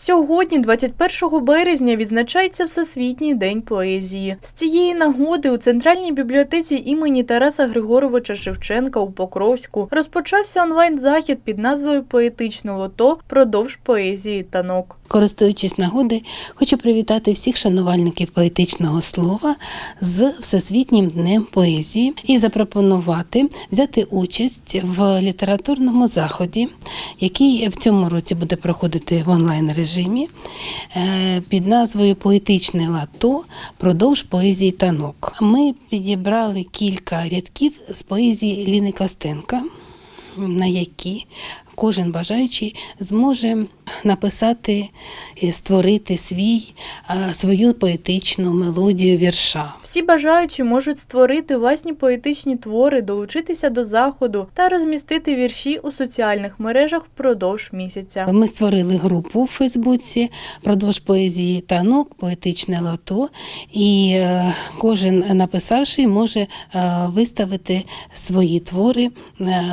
Сьогодні, 21 березня, відзначається Всесвітній день поезії. З цієї нагоди у центральній бібліотеці імені Тараса Григоровича Шевченка у Покровську розпочався онлайн-захід під назвою Поетичне лото продовж поезії танок. Користуючись нагоди, хочу привітати всіх шанувальників поетичного слова з Всесвітнім днем поезії і запропонувати взяти участь в літературному заході, який в цьому році буде проходити в онлайн режимі під назвою Поетичне лато продовж поезії танок. Ми підібрали кілька рядків з поезії Ліни Костенка, на які кожен бажаючий зможе написати і створити свій, свою поетичну мелодію вірша. Всі бажаючі можуть створити власні поетичні твори, долучитися до заходу та розмістити вірші у соціальних мережах впродовж місяця. Ми створили групу в Фейсбуці продовж поезії танок, поетичне лото, і е, кожен написавший може е, виставити свої твори е,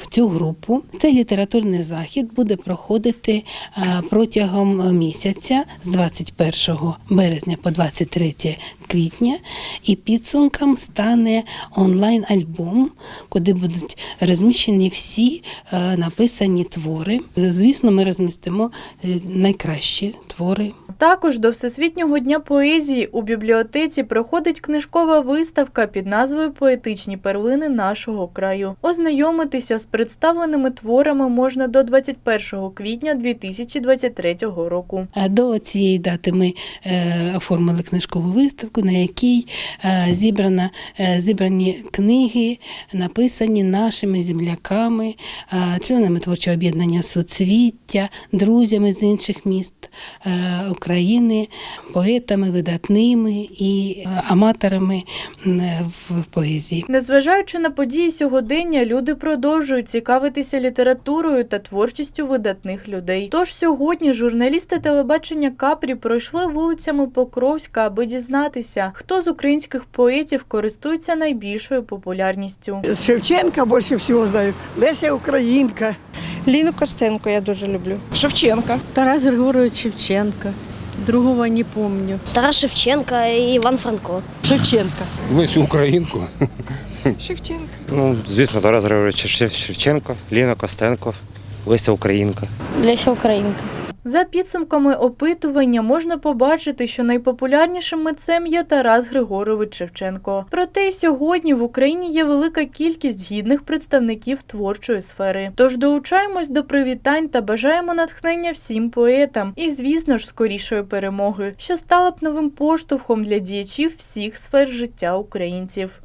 в цю групу. Це Цей літературний захід буде проходити е, протягом місяця з 21 березня по 23 квітня, і підсумком стане онлайн-альбом, куди будуть розміщені всі е, написані твори. Звісно, ми розмістимо е, найкращі твори. Також до Всесвітнього дня поезії у бібліотеці проходить книжкова виставка під назвою Поетичні перлини нашого краю. Ознайомитися з представленими творами можна до 21 квітня 2023 року. А До цієї дати ми е, оформили книжкову виставку, на якій е, зібрана, е, зібрані книги, написані нашими земляками, членами творчого об'єднання соцвіття, друзями з інших міст України, поетами видатними і аматорами в поезії. Незважаючи на події сьогодення, люди продовжують цікавитися літературою та творчістю видатних людей. Тож сьогодні журналісти телебачення Капрі пройшли вулицями Покровська, аби дізнатися, хто з українських поетів користується найбільшою популярністю. Шевченка більше всього знаю. Леся Українка. Ліну Костенко я дуже люблю. Шевченко. Тарас Григорович Шевченко. Другого не помню. Тарас Шевченко і Іван Франко. Шевченко. Лесю Українку. Шевченко. Ну, звісно, Тарас Григорович Шевченко, Ліна Костенко, Леся Українка. Леся Українка. За підсумками опитування можна побачити, що найпопулярнішим митцем є Тарас Григорович Шевченко. Проте й сьогодні в Україні є велика кількість гідних представників творчої сфери. Тож долучаємось до привітань та бажаємо натхнення всім поетам і, звісно ж, скорішої перемоги, що стала б новим поштовхом для діячів всіх сфер життя українців.